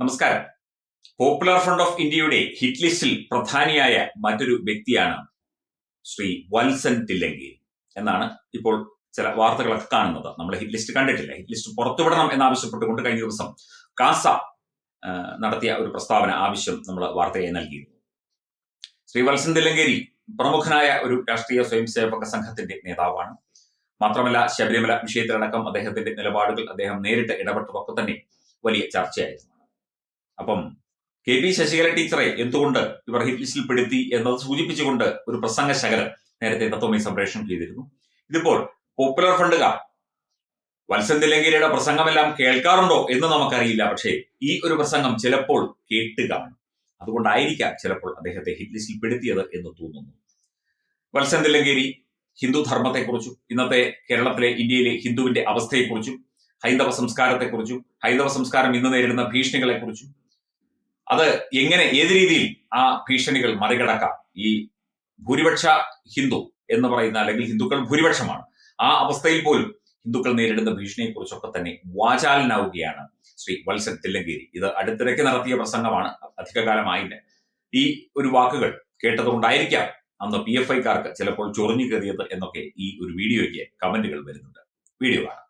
നമസ്കാരം. Popular front of ഇന്ത്യയുടെ hit ലിസ്റ്റിൽ പ്രധാനിയായ മറ്റൊരു വ്യക്തിയാണ് ശ്രീ വത്സൻ തില്ലങ്കി എന്നാണ് ഇപ്പോൾ ചില വാർത്തകളൊക്കെ കാണുന്നത്. നമ്മൾ ഹിറ്റ് ലിസ്റ്റ് കണ്ടിട്ടില്ല? ഹിറ്റ് ലിസ്റ്റ് പുറത്തുവിടണം എന്നാവശ്യപ്പെട്ടുകൊണ്ട് കഴിഞ്ഞ ദിവസം കാസ നടത്തിയ ഒരു പ്രസ്താവന ആവശ്യം നമ്മൾ വാർത്തയായി നൽകിയിരുന്നു. ശ്രീ വത്സൻ തില്ലങ്കേരി പ്രമുഖനായ ഒരു രാഷ്ട്രീയ സ്വയം സേവക സംഘത്തിന്റെ നേതാവാണ്. മാത്രമല്ല ശബരിമല വിഷയത്തിലടക്കം അദ്ദേഹത്തിന്റെ നിലപാടുകൾ അദ്ദേഹം നേരിട്ട് ഇടപെട്ടതൊക്കെ തന്നെ വലിയ ചർച്ചയായിരുന്നു. അപ്പം കെ പി ശശികല ടീച്ചറെ എന്തുകൊണ്ട് ഇവർ ഹിറ്റ് പെടുത്തി എന്നത് സൂചിപ്പിച്ചുകൊണ്ട് ഒരു പ്രസംഗ ശകലം നേരത്തെ തത്വമേ സംപ്രേഷണം ചെയ്തിരുന്നു. ഇതിപ്പോൾ പോപ്പുലർ ഫണ്ടുകാർ വത്സൻ തില്ലങ്കേരിയുടെ പ്രസംഗമെല്ലാം കേൾക്കാറുണ്ടോ എന്ന് നമുക്കറിയില്ല. പക്ഷേ ഈ ഒരു പ്രസംഗം ചിലപ്പോൾ കേട്ട് കാണും. അതുകൊണ്ടായിരിക്കാം ചിലപ്പോൾ അദ്ദേഹത്തെ ഹിറ്റ് ലിസ്റ്റിൽ പെടുത്തിയത് എന്ന് തോന്നുന്നു. വത്സൻ തില്ലങ്കേരി ഹിന്ദു ഇന്നത്തെ കേരളത്തിലെ ഇന്ത്യയിലെ ഹിന്ദുവിന്റെ അവസ്ഥയെക്കുറിച്ചും ഹൈന്ദവ സംസ്കാരത്തെക്കുറിച്ചും ഹൈന്ദവ സംസ്കാരം ഇന്ന് നേരിടുന്ന ഭീഷണികളെക്കുറിച്ചും അത് എങ്ങനെ ഏത് രീതിയിൽ ആ ഭീഷണികൾ മറികടക്കാം? ഈ ഭൂരിപക്ഷ ഹിന്ദു എന്ന് പറയുന്ന അല്ലെങ്കിൽ ഹിന്ദുക്കൾ ഭൂരിപക്ഷമാണ് ആ അവസ്ഥയിൽ പോലും ഹിന്ദുക്കൾ നേരിടുന്ന ഭീഷണിയെക്കുറിച്ചൊക്കെ തന്നെ വാചാലനാവുകയാണ് ശ്രീ വത്സൻ തില്ലങ്കേരി. ഇത് അടുത്തിടയ്ക്ക് നടത്തിയ പ്രസംഗമാണ് അധികകാലമായില്ല. ഈ ഒരു വാക്കുകൾ കേട്ടതുകൊണ്ടായിരിക്കാം അന്ന് പി എഫ് ഐക്കാർക്ക് ചിലപ്പോൾ ചൊറിഞ്ഞു കയറിയത് എന്നൊക്കെ ഈ ഒരു വീഡിയോയ്ക്ക് കമന്റുകൾ വരുന്നുണ്ട്. വീഡിയോ കാണാം.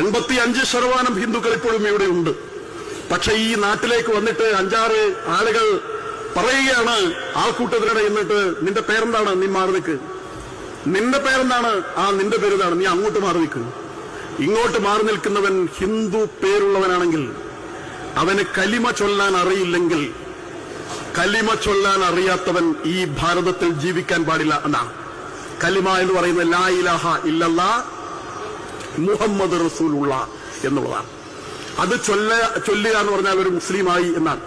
എൺപത്തി അഞ്ച് ശതമാനം ഹിന്ദുക്കൾ ഇപ്പോഴും ഇവിടെ ഉണ്ട് പക്ഷെ ഈ നാട്ടിലേക്ക് വന്നിട്ട് അഞ്ചാറ് ആളുകൾ പറയുകയാണ് ആൾക്കൂട്ടത്തിലൂടെ എന്നിട്ട് നിന്റെ പേരെന്താണ്? നീ മാറി നിൽക്ക്. നിന്റെ പേരെന്താണ്? ആ നിന്റെ പേരെന്താണ്? നീ അങ്ങോട്ട് മാറി നിൽക്ക്. ഇങ്ങോട്ട് മാറി നിൽക്കുന്നവൻ ഹിന്ദു പേരുള്ളവനാണെങ്കിൽ അവന് കലിമ ചൊല്ലാൻ അറിയില്ലെങ്കിൽ കലിമ ചൊല്ലാൻ അറിയാത്തവൻ ഈ ഭാരതത്തിൽ ജീവിക്കാൻ പാടില്ല എന്നാണ് കലിമ എന്ന് പറയുന്നത് ലാ ഇലാഹ ഇല്ലല്ലാ മുഹമ്മദ് റസൂലുള്ള എന്നുള്ളതാണ്. അത് ചൊല്ല ചൊല്ലുക എന്ന് പറഞ്ഞാൽ ഒരു മുസ്ലിമായി എന്നാണ്.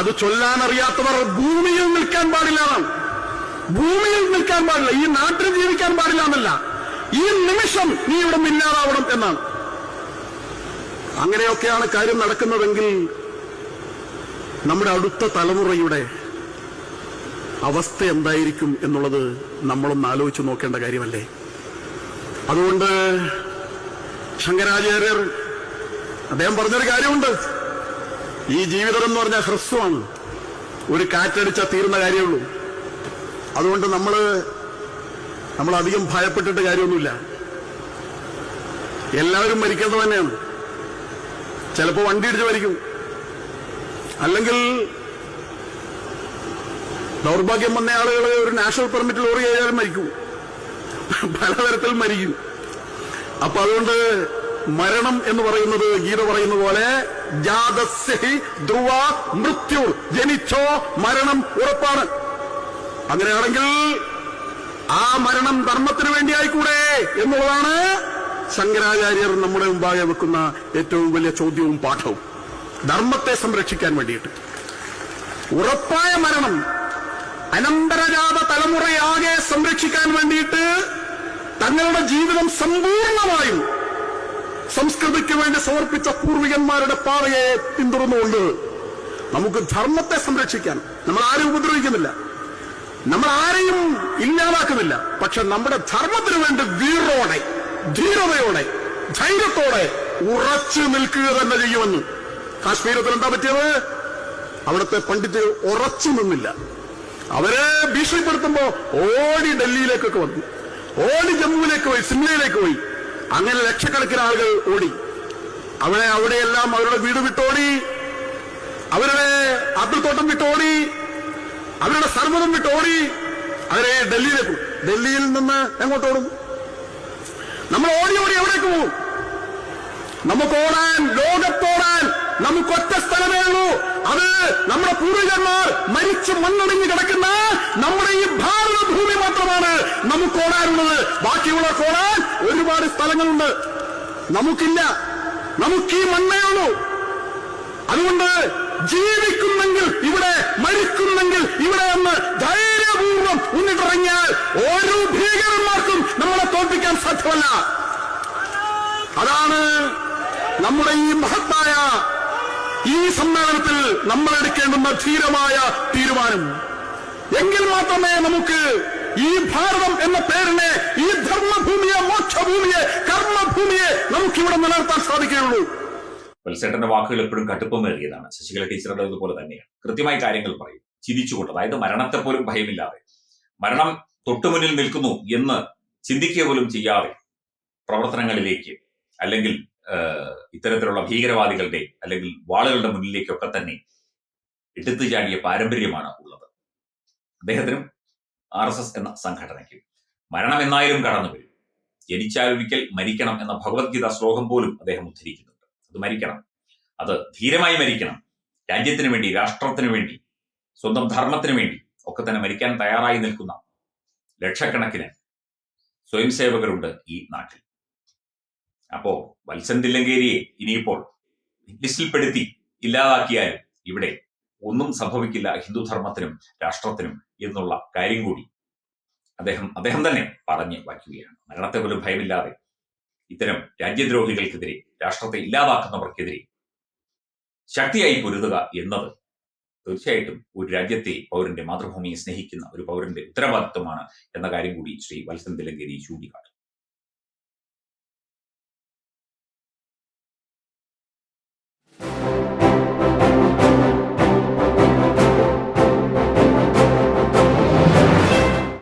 അത് ചൊല്ലാൻ അറിയാത്തവർ ഭൂമിയിൽ നിൽക്കാൻ പാടില്ല എന്നാണ്. ഭൂമിയിൽ നിൽക്കാൻ പാടില്ല. ഈ നാട്ടിൽ ജീവിക്കാൻ പാടില്ല എന്നല്ല. ഈ നിമിഷം നീ ഇവിടെ ഇല്ലാതാവണം എന്നാണ്. അങ്ങനെയൊക്കെയാണ് കാര്യം നടക്കുന്നതെങ്കിൽ നമ്മുടെ അടുത്ത തലമുറയുടെ അവസ്ഥ എന്തായിരിക്കും എന്നുള്ളത് നമ്മളൊന്ന് ആലോചിച്ച് നോക്കേണ്ട കാര്യമല്ലേ? അതുകൊണ്ട് ശങ്കരാചാര്യർ അദ്ദേഹം പറഞ്ഞൊരു കാര്യമുണ്ട്. ഈ ജീവിതം എന്ന് പറഞ്ഞാൽ ഹ്രസ്വമാണ്. ഒരു കാറ്റടിച്ചാൽ തീർന്ന കാര്യമുള്ളൂ അതുകൊണ്ട് നമ്മൾ നമ്മൾ അധികം ഭയപ്പെട്ടിട്ട് കാര്യമൊന്നുമില്ല. എല്ലാവരും മരിക്കേണ്ടത് തന്നെയാണ്. ചിലപ്പോൾ വണ്ടി ഇടിച്ച് മരിക്കും. അല്ലെങ്കിൽ ദൗർഭാഗ്യം വന്ന ആളുകൾ ഒരു നാഷണൽ പെർമിറ്റ് ലോറി കഴിഞ്ഞാലും മരിക്കും. പലതരത്തിൽ മരിക്കും. അപ്പൊ അതുകൊണ്ട് മരണം എന്ന് പറയുന്നത് ഗീത പറയുന്ന പോലെ ജാതസ്യഹി ധ്രുവ മൃത്യു ജനിച്ചോ മരണം ഉറപ്പാണ്. അങ്ങനെയാണെങ്കിൽ ആ മരണം ധർമ്മത്തിന് വേണ്ടിയായിക്കൂടെ എന്നുള്ളതാണ് ശങ്കരാചാര്യർ നമ്മുടെ മുമ്പാകെ വെക്കുന്ന ഏറ്റവും വലിയ ചോദ്യവും പാഠവും. ധർമ്മത്തെ സംരക്ഷിക്കാൻ വേണ്ടിയിട്ട്. ഉറപ്പായ മരണം അനന്തരജാത തലമുറയാകെ സംരക്ഷിക്കാൻ വേണ്ടിയിട്ട് തങ്ങളുടെ ജീവിതം സമ്പൂർണമായും സംസ്കൃതിക്ക് വേണ്ടി സമർപ്പിച്ച പൂർവികന്മാരുടെ പാതയെ പിന്തുടർന്നുകൊണ്ട് നമുക്ക് ധർമ്മത്തെ സംരക്ഷിക്കാൻ നമ്മൾ ആരും ഉപദ്രവിക്കുന്നില്ല. നമ്മൾ ആരെയും ഇല്ലാതാക്കുന്നില്ല. പക്ഷെ നമ്മുടെ ധർമ്മത്തിന് വേണ്ടി വീറോടെ ധീരതയോടെ ധൈര്യത്തോടെ ഉറച്ചു നിൽക്കുക തന്നെ ചെയ്യുമെന്ന്. കാശ്മീരത്തിൽ എന്താ പറ്റിയത്? അവിടുത്തെ പണ്ഡിറ്റ് ഉറച്ചു നിന്നില്ല. അവരെ ഭീഷണിപ്പെടുത്തുമ്പോ ഓടി ഡൽഹിയിലേക്കൊക്കെ വന്നു. ഓടി ജമ്മുവിലേക്ക് പോയി സിംലയിലേക്ക് പോയി. അങ്ങനെ ലക്ഷക്കണക്കിന് ആളുകൾ ഓടി. അവരെ അവിടെയെല്ലാം അവരുടെ വീട് വിട്ടോടി. അവരുടെ ആപ്പിൾത്തോട്ടം വിട്ടോടി. അവരുടെ സർവതം വിട്ടോടി. അവരെ ഡൽഹിയിലേക്ക് ഡൽഹിയിൽ നിന്ന് എങ്ങോട്ടോടും? നമ്മൾ ഓടി ഓടി എവിടേക്ക് പോകും നമുക്ക് ഓടാൻ ലോകത്തോടാൻ നമുക്ക് ഒറ്റ സ്ഥലമേ ഉള്ളൂ. അത് നമ്മുടെ പൂർവികന്മാർ മരിച്ചു മണ്ണടിഞ്ഞ് കിടക്കുന്ന നമ്മുടെ ഈ ഭാരതഭൂമി മാത്രമാണ് നമുക്ക് ഓടാനുള്ളത്. ബാക്കിയുള്ള ഓടാൻ ഒരുപാട് സ്ഥലങ്ങളുണ്ട്. നമുക്കില്ല. നമുക്ക് ഈ മണ്ണേ ഉള്ളൂ. അതുകൊണ്ട് ജീവിക്കുന്നെങ്കിൽ ഇവിടെ മരിക്കുന്നെങ്കിൽ ഇവിടെ സമ്മേളനത്തിൽ നമ്മൾ എടുക്കേണ്ടുന്ന ധീരമായ തീരുമാനം. എങ്കിൽ മാത്രമേ നമുക്ക് ഈ ഭാരതം എന്ന പേരിനെ ഈ ധർമ്മഭൂമിയെ മോക്ഷഭൂമിയെ കർമ്മഭൂമിയെ നമുക്ക് നമുക്കിവിടെ നിലനിർത്താൻ സാധിക്കുകയുള്ളൂ. വത്സേട്ടന്റെ വാക്കുകൾ എപ്പോഴും കടുപ്പമേറിയതാണ് ശശികല ടീച്ചറുടെ ഇതുപോലെ തന്നെയാണ്. കൃത്യമായി കാര്യങ്ങൾ പറയും. ചിരിച്ചുകൊണ്ട് അതായത് മരണത്തെ പോലും ഭയമില്ലാതെ. മരണം തൊട്ടുമുന്നിൽ നിൽക്കുന്നു എന്ന് ചിന്തിക്കുക പോലും ചെയ്യാതെ പ്രവർത്തനങ്ങളിലേക്ക് അല്ലെങ്കിൽ ഇത്തരത്തിലുള്ള ഭീകരവാദികളുടെ അല്ലെങ്കിൽ വാളുകളുടെ മുന്നിലേക്കൊക്കെ തന്നെ എടുത്തു ചാടിയ പാരമ്പര്യമാണ് ഉള്ളത്. അദ്ദേഹത്തിനും ആർ എസ് എസ് എന്ന സംഘടനയ്ക്കും മരണം എന്നായാലും കടന്നു വരും. ജനിച്ചാലൊരിക്കൽ മരിക്കണം എന്ന ഭഗവത്ഗീത ശ്ലോകം പോലും അദ്ദേഹം ഉദ്ധരിക്കുന്നുണ്ട്. അത് മരിക്കണം. അത് ധീരമായി മരിക്കണം. രാജ്യത്തിന് വേണ്ടി രാഷ്ട്രത്തിന് വേണ്ടി സ്വന്തം ധർമ്മത്തിന് വേണ്ടി ഒക്കെ തന്നെ മരിക്കാൻ തയ്യാറായി നിൽക്കുന്ന ലക്ഷക്കണക്കിന് സ്വയംസേവകരുണ്ട് ഈ നാട്ടിൽ. അപ്പോ വത്സൻ തില്ലങ്കേരിയെ ഇനിയിപ്പോൾ ലിസ്റ്റിൽപ്പെടുത്തി ഇല്ലാതാക്കിയാലും ഇവിടെ ഒന്നും സംഭവിക്കില്ല ഹിന്ദുധർമ്മത്തിനും രാഷ്ട്രത്തിനും എന്നുള്ള കാര്യം കൂടി അദ്ദേഹം അദ്ദേഹം തന്നെ പറഞ്ഞു വയ്ക്കുകയാണ്. മരണത്തെ പോലും ഭയമില്ലാതെ ഇത്തരം രാജ്യദ്രോഹികൾക്കെതിരെ രാഷ്ട്രത്തെ ഇല്ലാതാക്കുന്നവർക്കെതിരെ ശക്തിയായി പൊരുതുക എന്നത് തീർച്ചയായിട്ടും ഒരു രാജ്യത്തെ പൗരന്റെ മാതൃഭൂമിയെ സ്നേഹിക്കുന്ന ഒരു പൗരന്റെ ഉത്തരവാദിത്വമാണ് എന്ന കാര്യം കൂടി ശ്രീ വത്സൻ തിലങ്കേരി ചൂണ്ടിക്കാട്ടും